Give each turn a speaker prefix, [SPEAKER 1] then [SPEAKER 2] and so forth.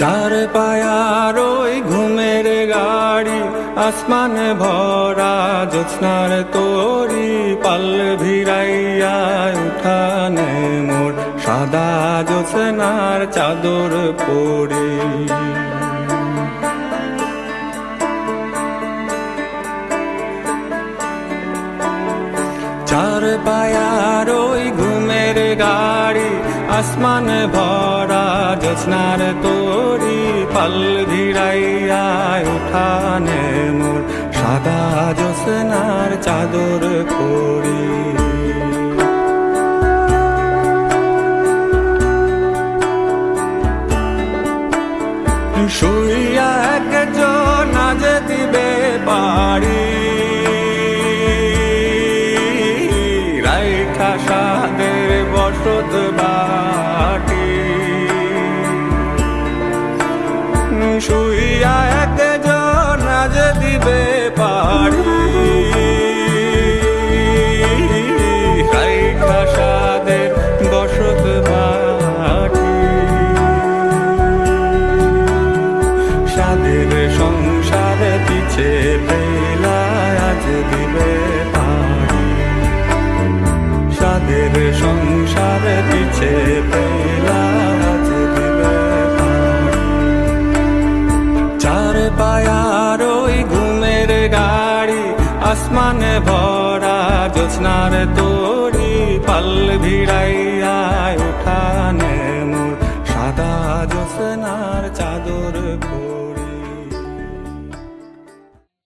[SPEAKER 1] চার পায়ার ওই ঘুমের গাড়ি, আসমানে ভরা জ্যোৎস্নার তোরি, পাল ভিড়াইয়া উঠানে মোর সাদা জ্যোৎস্নার চাদর পরি। চার পায়ার ওই ঘুমের গাড়ি, আসমান ভরা জ্যোৎস্নার তোরি পাল ভিড়াইয়া উঠানে মোর সাদা জ্যোৎস্নার চাদর করি শুইয়া একজন আজ দিবে পারি রাইখা সাদের বসত বাটি শুইয়া একজন পায়ার ওই ঘুমের গাড়ি, আসমানে ভরা জোৎস্নার তোরি, পাল ভিড়াইয়া উঠানে মোর সাদা জোৎস্নার চাদর পরি